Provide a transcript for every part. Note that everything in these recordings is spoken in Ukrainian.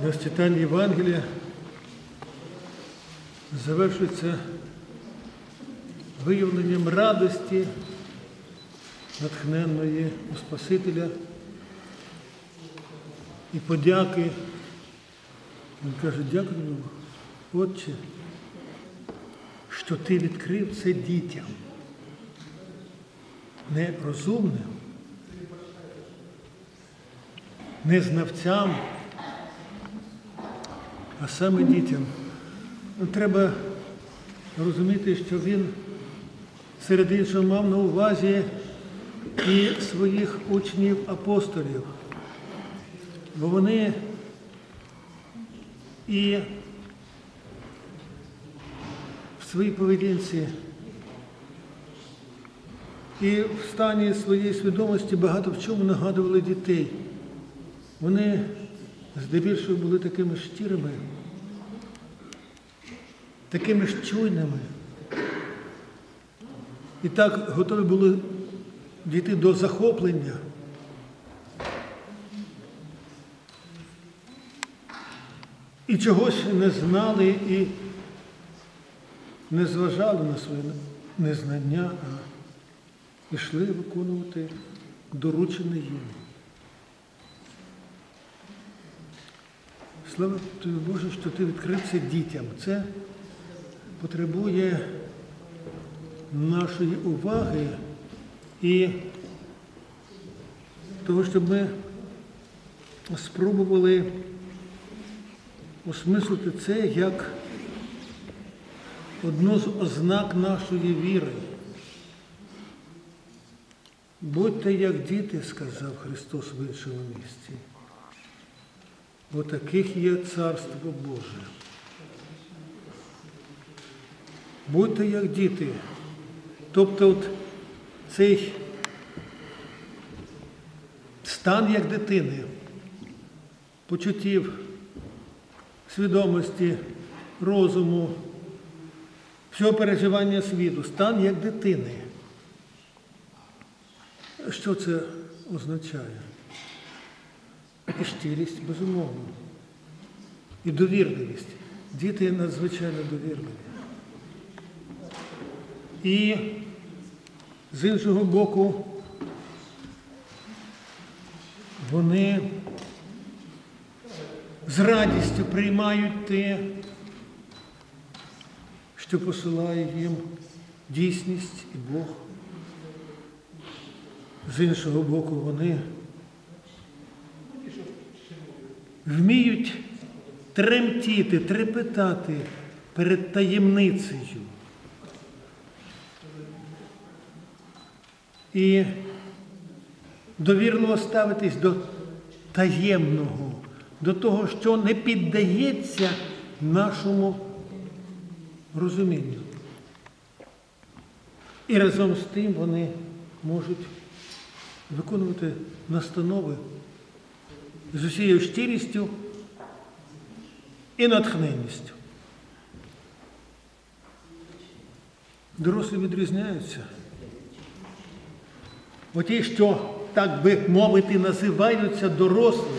Для читання Євангелія завершується виявленням радості натхненної у Спасителя і подяки. Він каже, дякую, Отче, що ти відкрив це дітям, не розумним, не знавцям, а саме дітям. Ну, треба розуміти, що він серед іншого мав на увазі і своїх учнів апостолів, бо вони і в своїй поведінці, і в стані своєї свідомості багато в чому нагадували дітей. Вони здебільшого були такими щирими, такими ж чуйними. І так готові були дійти до захоплення. І чогось не знали і не зважали на своє незнання, а йшли виконувати доручене їм. Слава тобі, Боже, що ти відкрив це дітям. Це потребує нашої уваги і того, щоб ми спробували осмислити це як одну з ознак нашої віри. Будьте як діти, сказав Христос в іншому місці, бо таких є Царство Боже. Будьте як діти. Тобто от цей стан як дитини, почуттів, свідомості, розуму, всього переживання світу, стан як дитини. Що це означає? І щирість, безумовно. І довірливість. Діти надзвичайно довірливі. І з іншого боку, вони з радістю приймають те, що посилає їм дійсність і Бог. З іншого боку, вони вміють тремтіти, трепетати перед таємницею. І довірливо ставитись до таємного, до того, що не піддається нашому розумінню. І разом з тим вони можуть виконувати настанови з усією щирістю і натхненністю. Дорослі відрізняються. Бо ті, що, так би мовити, називаються дорослими,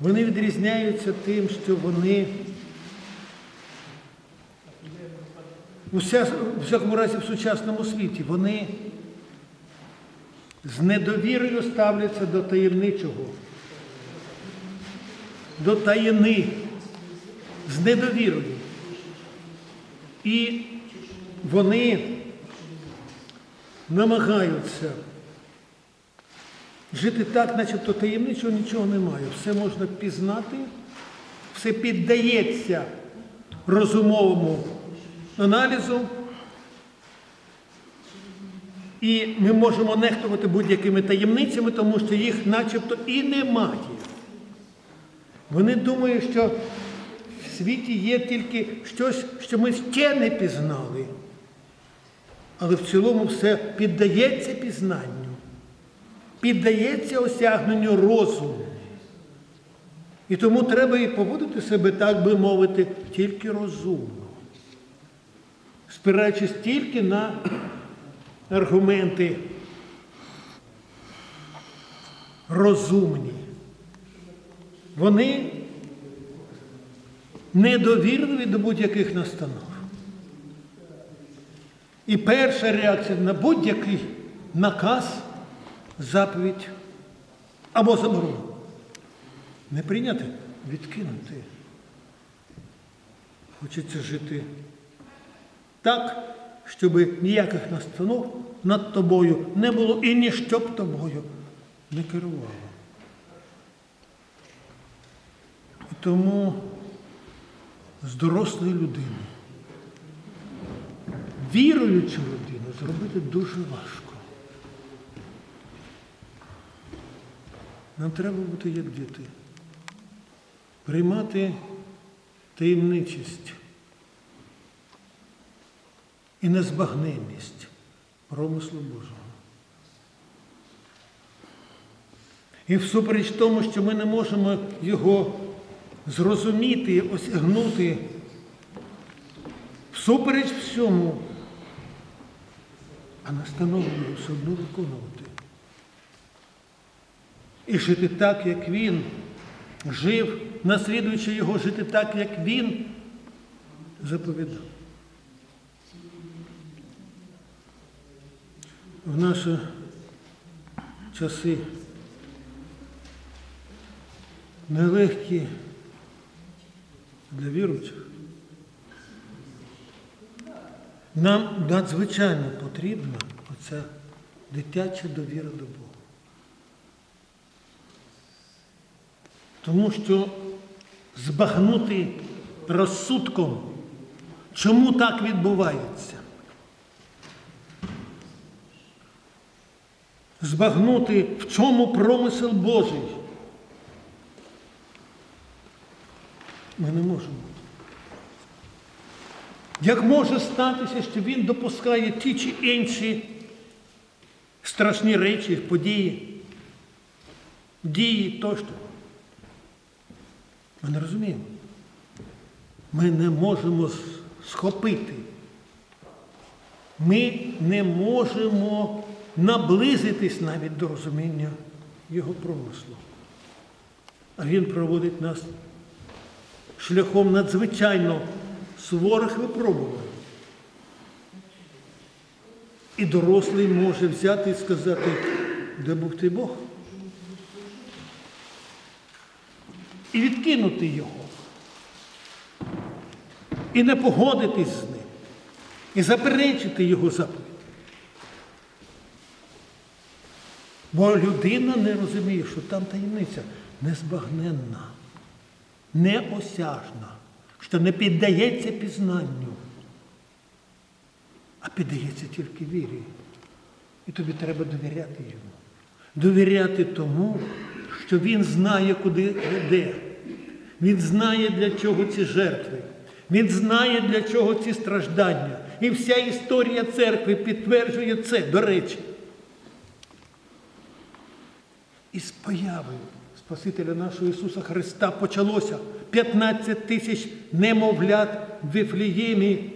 вони відрізняються тим, що вони у всякому разі в сучасному світі, вони з недовірою ставляться до таємничого, до таїни, з недовірою. І вони намагаються жити так, начебто таємничого нічого немає. Все можна пізнати, все піддається розумовому аналізу. І ми можемо нехтувати будь-якими таємницями, тому що їх начебто і немає. Вони думають, що в світі є тільки щось, що ми ще не пізнали. Але в цілому все піддається пізнанню, піддається осягненню розуму. І тому треба і поводити себе, так би мовити, тільки розумно, спираючись тільки на аргументи розумні. вони недовірливі до будь-яких настанов. І перша реакція на будь-який наказ, заповідь або заборону. Не прийняти, відкинути. Хочеться жити так, щоб ніяких настанов над тобою не було і ніщо б тобою не керувало. І тому з дорослої людини, віруючу людину зробити дуже важко. Нам треба бути як діти, приймати таємничість і незбагненність промислу Божого. І всупереч тому, що ми не можемо його зрозуміти, осягнути, всупереч всьому, а настанову його все одно виконувати. І жити так, як він жив, наслідуючи його жити так, як він заповідав. В наші часи нелегкі для віруючих. Нам надзвичайно потрібна оця дитяча довіра до Бога. Тому що збагнути розсудком, чому так відбувається. Збагнути, в чому промисел Божий. Ми не можемо. Як може статися, що він допускає ті чи інші страшні речі, події, дії тощо? Ми не розуміємо. Ми не можемо схопити. Ми не можемо наблизитись навіть до розуміння його промислу. А він проводить нас шляхом надзвичайно суворих випробувань. І дорослий може взяти і сказати, де був ти Бог? І відкинути його. І не погодитись з ним. І заперечити його заповідь. Бо людина не розуміє, що там таємниця незбагненна, неосяжна, що не піддається пізнанню, а піддається тільки вірі. І тобі треба довіряти йому. Довіряти тому, що він знає, куди веде. Він знає, для чого ці жертви. Він знає, для чого ці страждання. І вся історія церкви підтверджує це, до речі. І з появи Спасителя нашого Ісуса Христа почалося 15 тисяч немовлят в Вифліємі.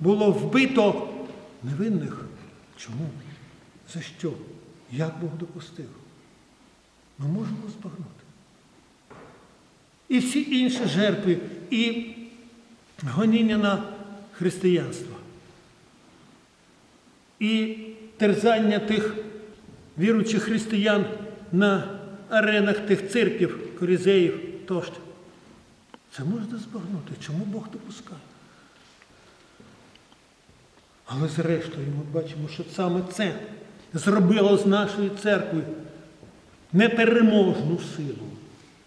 Було вбито невинних. Чому? За що? Як Бог допустив? Ми можемо збагнути. І всі інші жертви, і гоніння на християнство, і терзання тих віруючих християн на аренах тих цирків, корізеїв тощо. Це можна збагнути. Чому Бог допускає? Але зрештою ми бачимо, що саме це зробило з нашої церкви непереможну силу,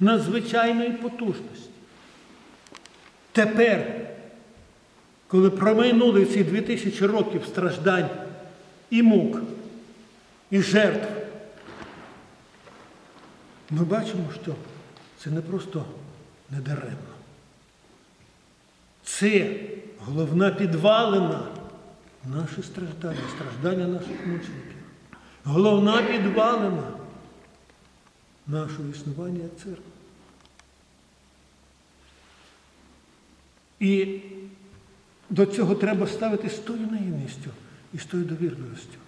надзвичайної потужності. Тепер, коли промайнули ці дві тисячі років страждань і мук, і жертв, ми бачимо, що це не просто недаремно. Це головна підвалина наші страждання, страждання наших мучеників. Головна підвалина нашого існування церкви. І до цього треба ставити з тою наївністю і з тою довірливістю.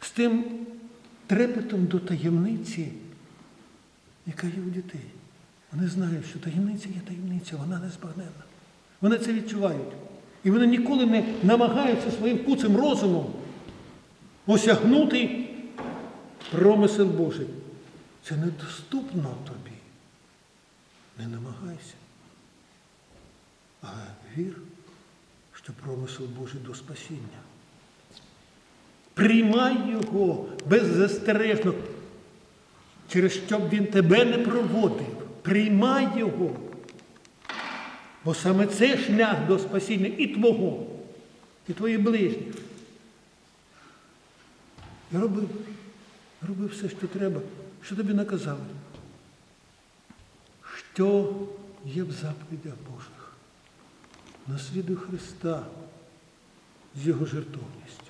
З тим трепетом до таємниці, яка є у дітей. Вони знають, що таємниця є таємниця, вона незбагненна. Вони це відчувають. І вони ніколи не намагаються своїм куцим розумом осягнути промисел Божий. Це недоступно тобі. Не намагайся. Але вір, що промисел Божий до спасіння. Приймай його беззастережно, через що б він тебе не проводив. Приймай його. Бо саме це шлях до спасіння і твого, і твоїх ближніх. І роби, роби все, що треба, що тобі наказали. Що є в заповідях Божих? Наслідуй Христа з Його жертовністю.